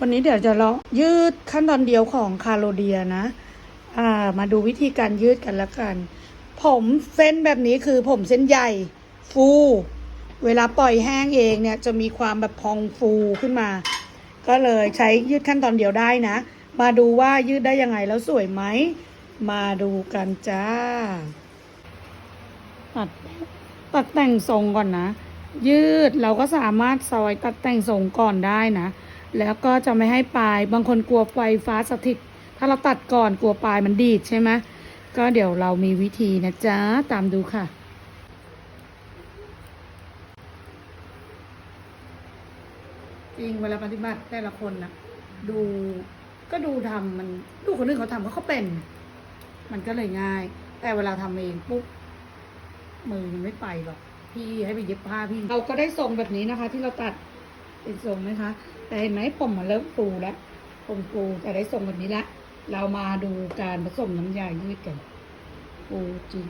วันนี้เดี๋ยวจะลองยืดขั้นตอนเดียวของคาโรเดียนะ อ่า มาดูวิธีการยืดกันละกัน ผมเส้นแบบนี้คือผมเส้นใหญ่ ฟู เวลาปล่อยแห้งเองเนี่ยจะมีความแบบพองฟูขึ้นมา ก็เลยใช้ยืดขั้นตอนเดียวได้นะ มาดูว่ายืดได้ยังไงแล้วสวยไหม มาดูกันจ้า ตัดตัดแต่งทรงก่อนนะ ยืดเราก็สามารถซอยตัดแต่งทรงก่อนได้นะ แล้วก็จะไม่ให้ปลาย บางคนกลัวไฟฟ้าสถิต ถ้าเราตัดก่อนกลัวปลายมันดีดใช่ไหมก็เดี๋ยวเรามีวิธีนะจ๊ะ ตามดูค่ะจริงเวลาปฏิบัติแต่ละคนนะดูก็ดูทำมันดูคนอื่นเขาทำก็เขาเป็น มันก็เลยง่าย แต่เวลาทำเองปุ๊บมือมันไม่ไปหรอกพี่ให้ไปเย็บผ้าพี่เราก็ได้ทรงแบบนี้นะคะ ที่เราตัดเป็นทรงไหมคะ แต่เห็นไหมผมมันเริ่มฟูแล้วผมฟูแต่ได้ทรงแบบนี้ละ เรามาดูการผสมน้ำยายืดกันฟูจริง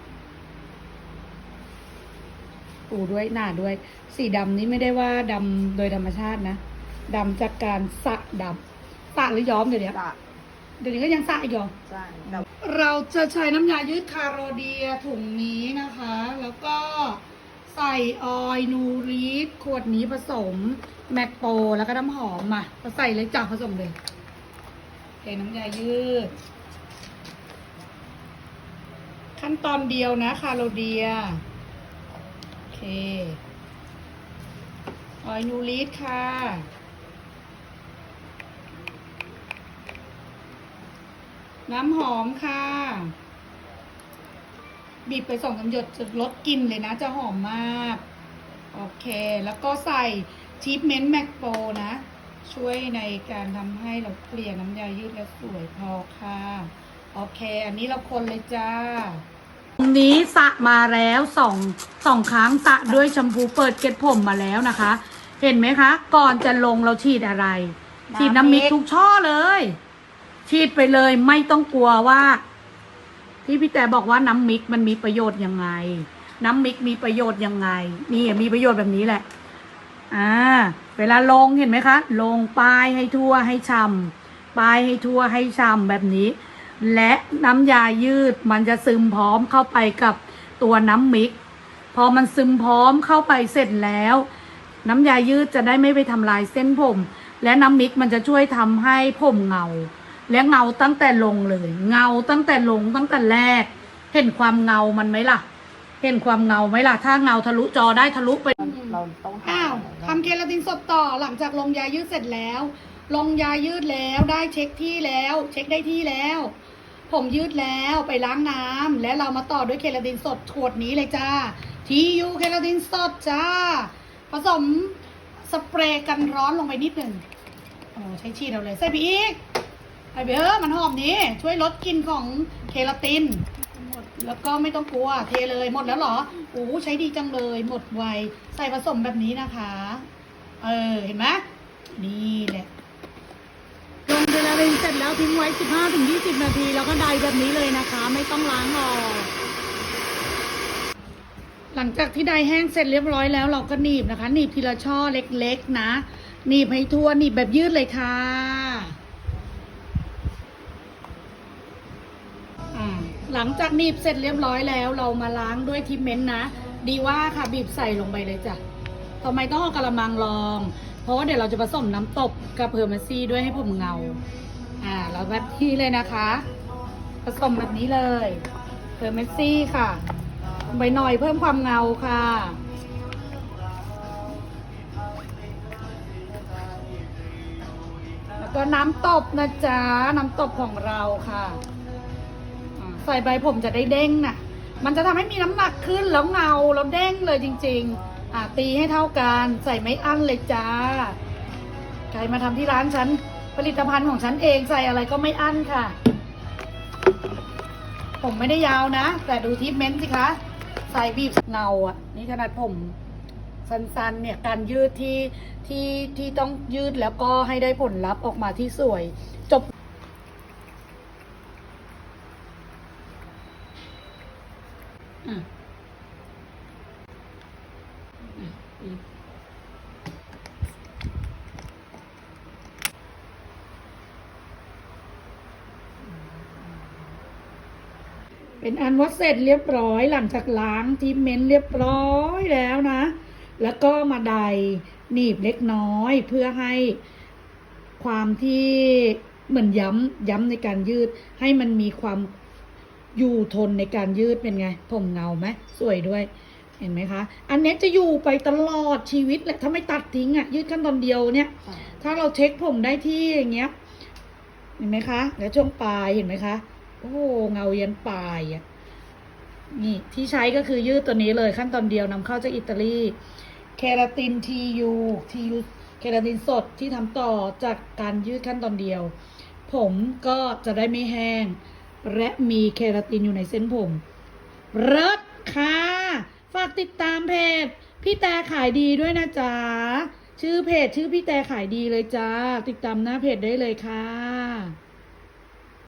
ฟูด้วยหน้าด้วย สีดำนี้ไม่ได้ว่าดำโดยธรรมชาตินะดำจากการสระดำสระหรือย้อมเดี๋ยวนี้จ้ะเดี๋ยวนี้ก็ยังสระอีกเหรอใช่แต่เราจะใช้น้ำยายืดคาโรเดียถุงนี้นะคะ แล้วก็ ใส่ออยล์นูรีดขวดนี้ผสม แมกโปแล้วก็น้ำหอมมาก็ใส่เลยจ้ะผสมเลยเทน้ำยายืด ขั้นตอนเดียวนะคาโรเดีย โอเค ออยล์นูรีดค่ะน้ำหอมค่ะ บีบไปสองสาหยดจะลดกลิ่นเลยนะจะหอมมาก โอเค แล้วก็ใส่ชีทเมนต์แมกโปนะ ช่วยในการทำให้เราเกลี่ยน้ำยายืดแล้วสวยพอค่ะ โอเค อันนี้เราคนเลยจ้าตรงนี้สระมาแล้วสองสองครั้งสระด้วยแชมพูเปิดเกล็ดผมมาแล้วนะคะ เห็นไหมคะ ก่อนจะลงเราฉีดอะไร ฉีดน้ำมิกทุกช่อเลย ฉีดไปเลยไม่ต้องกลัวว่า ที่พี่แต่บอกว่าน้ำมิกมันมีประโยชน์ยังไง น้ำมิกมีประโยชน์ยังไง นี่มีประโยชน์แบบนี้แหละ อ่า เวลาลงเห็นไหมคะ ลงปลายให้ทั่วให้ช่ำปลายให้ทั่วให้ช่ำแบบนี้ และน้ำยายืดมันจะซึมพร้อมเข้าไปกับตัวน้ำมิก พอมันซึมพร้อมเข้าไปเสร็จแล้ว น้ำยายืดจะได้ไม่ไปทำลายเส้นผม และน้ำมิกมันจะช่วยทำให้ผมเงา และเงาตั้งแต่ลงเลย เงาตั้งแต่ลงตั้งแต่แรก เห็นความเงามันไหมล่ะ เห็นความเงาไหมล่ะ ถ้าเงาทะลุจอได้ทะลุไปเราต้องอ้าวทำเคราตินสดต่อหลังจากลงยายืดเสร็จแล้ว ลงยายืดแล้วได้เช็คที่แล้ว เช็คได้ที่แล้ว ผมยืดแล้วไปล้างน้ำและเรามาต่อด้วยเคราตินสดขวดนี้เลยจ้าทียูเคราตินสดจ้า ผสมสเปรย์กันร้อนลงไปนิดหนึ่งโอ้ใช้ชีดเอาเลยใส่ไปอีก ไปเออมันหอมดีช่วยลดกลิ่นของเคราตินแล้วก็ไม่ต้องกลัวเทเลยหมดแล้วเหรอโอ้ใช้ดีจังเลย หมดไวใส่ผสมแบบนี้นะคะ เออเห็นไหมนี่แหละลงเวลาเรนเสร็จแล้วทิ้งไว้ 15ถึง20 นาที แล้วก็ไดแบบนี้เลยนะคะ ไม่ต้องล้างออกหลังจากที่ไดแห้งเสร็จเรียบร้อยแล้วเราก็หนีบนะคะ หนีบทีละช่อเล็กๆนะ หนีบให้ทั่วหนีบแบบยืดเลยค่ะ อ่า หลังจากหนีบเสร็จเรียบร้อยแล้ว เรามาล้างด้วยทิปเมนต์นะ ดีว่าค่ะบีบใส่ลงไปเลยจ้ะทำไมต้องเอากระมังรอง เพราะว่าเดี๋ยวเราจะผสมน้ำตบกับเพอร์เมซี่ด้วยให้ผมเงา อ่าเราแบบที่เลยนะคะ ผสมแบบนี้เลยเพอร์เมซี่ค่ะลงไปหน่อยเพิ่มความเงาค่ะแล้วก็น้ำตบนะจ๊ะ น้ำตบของเราค่ะ ใส่ใบผมจะได้เด้งน่ะมันจะทำให้มีน้ำหนักขึ้นแล้วเงาแล้วเด้งเลยจริง ๆ อ่าตีให้เท่ากันใส่ไม่อั้นเลยจ้าใครมาทำที่ร้านฉันผลิตภัณฑ์ของฉันเองใส่อะไรก็ไม่อั้นค่ะ ผมไม่ได้ยาวนะ แต่ดูทิปเม้นต์สิคะใส่บีบเงาอะ นี่ขนาดผมสั้นๆเนี่ยการยืดที่ที่ที่ต้องยืดแล้วก็ให้ได้ผลลัพธ์ออกมาที่สวยจบ เป็นอันว่าเสร็จเรียบร้อยหลังจากล้างทิมเมนต์เรียบร้อยแล้วนะ แล้วก็มาใดหนีบเล็กน้อยเพื่อให้ความที่เหมือนย้ำย้ำในการยืด ให้มันมีความอยู่ทนในการยืดเป็นไง ผมเงาไหมสวยด้วย เห็นไหมคะ อันเนี้ยจะอยู่ไปตลอดชีวิตแหละถ้าไม่ตัดทิ้งอะ่ะ ยืดขั้นตอนเดียวเนี่ยค่ะถ้าเราเช็คผมได้ที่อย่างเงี้ย เห็นไหมคะ แล้วช่วงปลายเห็นไหมคะ โอ้โหเงายันปลายอะ นี่ที่ใช้ก็คือยืดตัวนี้เลยขั้นตอนเดียวนำเข้าจากอิตาลีเคราตินทียูทียูเคราตินสดที่ทำต่อจากการยืดขั้นตอนเดียว ผมก็จะได้ไม่แห้ง และมีเคราตินอยู่ในเส้นผมเลิศค่ะ ฝากติดตามเพจ พี่แต่ขายดีด้วยนะจ๊ะ ชื่อเพจชื่อพี่แต่ขายดีเลยจ้า ติดตามหน้าเพจได้เลยค่ะ